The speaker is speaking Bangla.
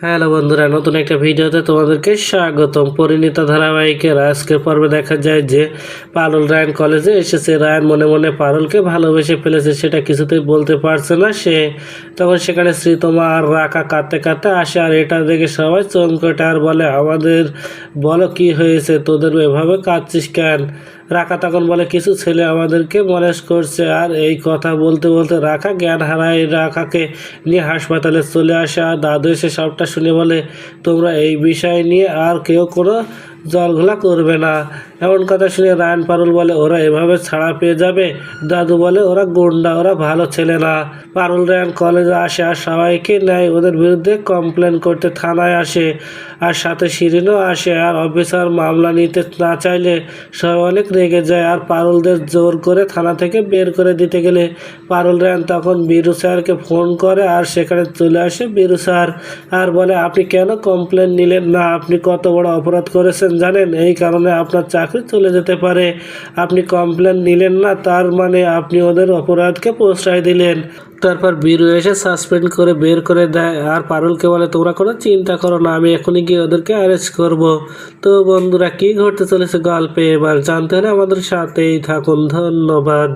হ্যালো বন্ধুরা, নতুন একটা ভিডিওতে তোমাদেরকে স্বাগতম। পরিণীতা ধারাবাহিকের আজকের পর্বে দেখা যায় যে পারুল রায়ন কলেজে এসেছে। রায়ন মনে মনে পারুলকে ভালোবেসে ফেলেছে, সেটা কিছুতেই বলতে পারছে না সে। তখন সেখানে শ্রীতমা আর রাখা কাঁদতে কাঁদতে আসে, আর এটা দেখে সবাই চমকটে আর বলে, আমাদের বলো কি হয়েছে? তোদের এভাবে কাঁদছিস কেন? রাখা, তখন বলে, কিছু ছেলে আমাদেরকে মনেস করছে আর এই কথা বলতে বলতে রাখা, জ্ঞান হারায় রাখাকে নিয়ে হাসপাতালে চলে আসে। আর দাদু এসে সবটা শুনে বলে, তোমরা এই বিষয় নিয়ে আর কেউ কোনো জলঘোলা করবে না। এমন কথা শুনে রায়ন পারুল বলে, ওরা এভাবে ছাড়া পেয়ে যাবে? দাদু বলে, ওরা গুন্ডা, ওরা ভালো ছেলে না। পারুল রায়ন কলেজে আসে আর সবাইকে নেয়। ওদের বিরুদ্ধে কমপ্লেন করতে থানায় আসে আর সাথে শিরিনও আসে আর অফিসার মামলা নিতে না চাইলে সবাই অনেক রেগে যায় আর পারুলদের জোর করে থানা থেকে বের করে দিতে গেলে পারুল রায়ন তখন বীরু স্যারকে ফোন করে আর সেখানে চলে আসে বীরু স্যার। আর বলে, আপনি কেন কমপ্লেন নিলেন না? আপনি কত বড় অপরাধ করেছেন জানেন, এই কারণে আপনার চাকরি চলে যেতে পারে। আপনি কমপ্লেন নিলেন না, তার মানে আপনি ওদের অপরাধকে প্রশ্রয় দিলেন। তারপর বীরু এসে সাসপেন্ড করে বের করে দেয়, আর পারুলকে বলে, তোমরা কোনো চিন্তা করো না, আমি এখনই গিয়ে ওদেরকে অ্যারেস্ট করব। তো বন্ধুরা, কি ঘটতে চলেছে গল্পে? এবার জানতে হলে আমাদের সাথেই থাকুন। ধন্যবাদ।